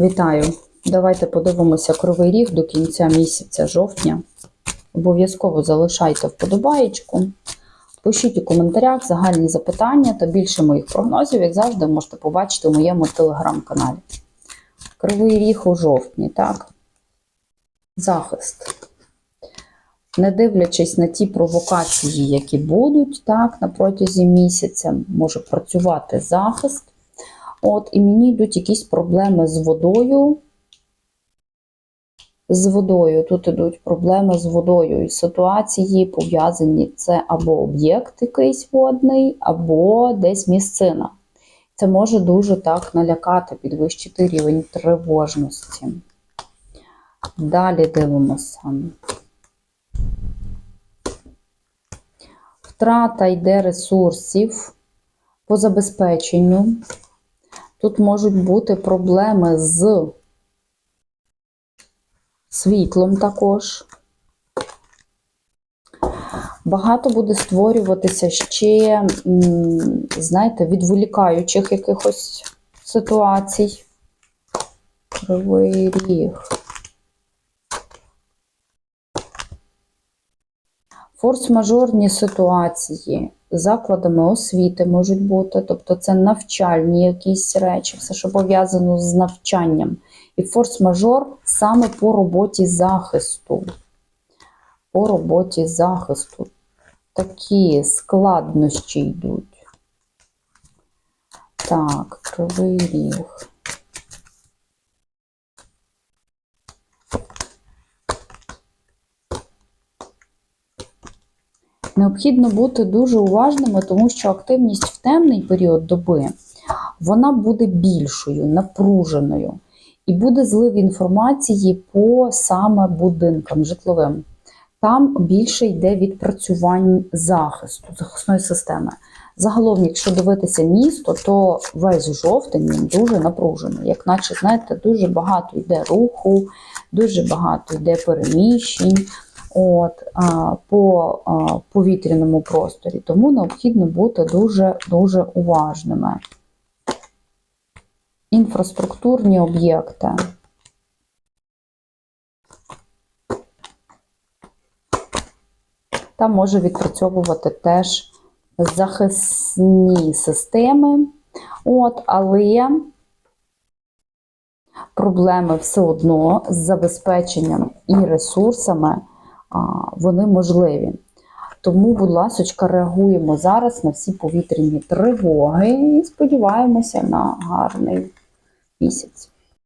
Вітаю! Давайте подивимося кривий ріг до кінця місяця жовтня. Обов'язково залишайте вподобаєчку. Пишіть у коментарях загальні запитання та більше моїх прогнозів, як завжди, можете побачити у моєму телеграм-каналі. Кривий ріг у жовтні, так? Захист. Не дивлячись на ті провокації, які будуть так, на протязі місяця, може працювати захист. От, і мені йдуть якісь проблеми з водою. З водою. Тут йдуть проблеми з водою. І ситуації пов'язані це або об'єкт якийсь водний, або десь місцина. Це може дуже так налякати, підвищити рівень тривожності. Далі дивимося. Втрата йде ресурсів по забезпеченню. Тут можуть бути проблеми з світлом також. Багато буде створюватися ще, знаєте, відволікаючих якихось ситуацій. Кривий ріг. Форс-мажорні ситуації закладами освіти можуть бути, тобто це навчальні якісь речі, все, що пов'язано з навчанням. І форс-мажор саме по роботі захисту. По роботі захисту. Такі складнощі йдуть. Так, кривий ріг. Необхідно бути дуже уважними, тому що активність в темний період доби вона буде більшою, напруженою, і буде злив інформації по саме будинкам житловим. Там більше йде відпрацювань захисту, захисної системи. Загалом, якщо дивитися місто, то весь жовтень він дуже напружений. Як наче, знаєте, дуже багато йде руху, дуже багато йде переміщень от, по повітряному просторі. Тому необхідно бути дуже-дуже уважними. Інфраструктурні об'єкти. Там може відпрацьовувати теж захисні системи, от, але проблеми все одно з забезпеченням і ресурсами вони можливі. Тому, будь ласка, реагуємо зараз на всі повітряні тривоги і сподіваємося на гарний місяць.